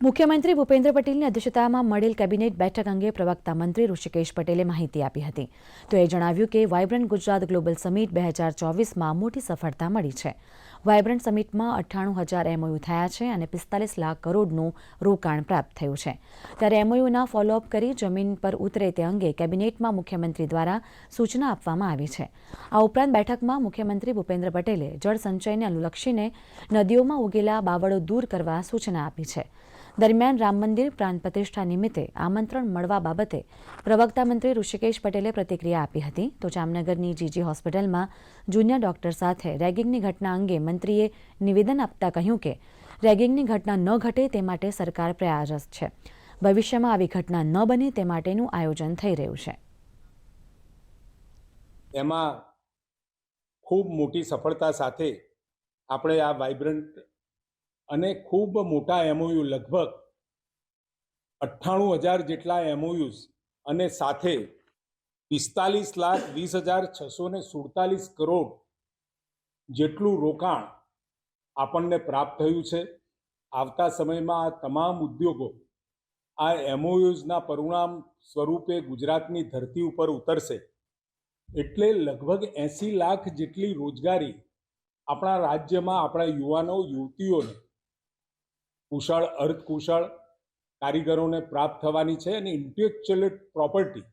મુખ્યમંત્રી ભૂપેન્દ્ર પટેલની અધ્યક્ષતામાં મળેલ કેબિનેટ બેઠક અંગે પ્રવક્તા મંત્રી ઋષિકેશ પટેલે માહિતી આપી હતી. તો એ જણાવ્યું કે વાયબ્રન્ટ ગુજરાત ગ્લોબલ સમિટ બે હજાર ચોવીસમાં મોટી સફળતા મળી છે. વાયબ્રન્ટ સમિટમાં અઠ્ઠાણું હજાર એમઓયુ થયા છે અને પિસ્તાલીસ લાખ કરોડનું રોકાણ પ્રાપ્ત થયું છે. ત્યારે એમઓયુના ફોલોઅપ કરી જમીન પર ઉતરે તે અંગે કેબિનેટમાં મુખ્યમંત્રી દ્વારા સૂચના આપવામાં આવી છે. આ ઉપરાંત બેઠકમાં મુખ્યમંત્રી ભૂપેન્દ્ર પટેલે જળ સંચયને અનુલક્ષીને નદીઓમાં ઉગેલા બાવળો દૂર કરવા સૂચના આપી છે. દરમિયાન રામ મંદિર પ્રાણ પ્રતિષ્ઠા નિમિત્તે આમંત્રણ મળવા બાબતે પ્રવક્તા મંત્રી ઋષિકેશ પટેલે પ્રતિક્રિયા આપી હતી. તો જામનગરની જીજી હોસ્પિટલમાં જુનિયર ડોક્ટર સાથે રેગિંગની ઘટના અંગે મંત્રીએ નિવેદન આપતા કહ્યું કે, રેગિંગની ઘટના ન ઘટે તે માટે સરકાર પ્રયાસરત છે. ભવિષ્યમાં આવી ઘટના ન બને તે માટેનું આયોજન થઈ રહ્યું છે. એમાં ખૂબ મોટી સફળતા સાથે આપણે આ વાઇબ્રન્ટ અને ખૂબ મોટા એમઓયુ લગભગ અઠ્ઠાણું હજાર જેટલા એમઓયુઝ અને સાથે પિસ્તાલીસ લાખ વીસ હજાર છસો ને સુડતાલીસ કરોડ જેટલું રોકાણ આપણને પ્રાપ્ત થયું છે. આવતા સમયમાં આ તમામ ઉદ્યોગો આ એમઓયુઝના પરિણામ સ્વરૂપે ગુજરાતની ધરતી ઉપર ઉતરશે. એટલે લગભગ એંસી લાખ જેટલી રોજગારી આપણા રાજ્યમાં આપણા યુવાનો, યુવતીઓને કુશળ, અર્ધકુશળ કારીગરોને પ્રાપ્ત થવાની છે અને ઇન્ટેલેક્ચ્યુઅલ પ્રોપર્ટી.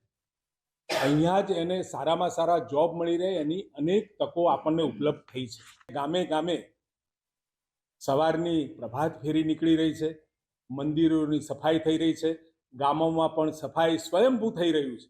અહીંયા જ એને સારામાં સારા જોબ મળી રહે, એની અનેક તકો આપણને ઉપલબ્ધ થઈ છે. ગામે ગામે સવારની પ્રભાત ફેરી નીકળી રહી છે, મંદિરોની સફાઈ થઈ રહી છે, ગામોમાં પણ સફાઈ સ્વયંભૂ થઈ રહ્યું છે.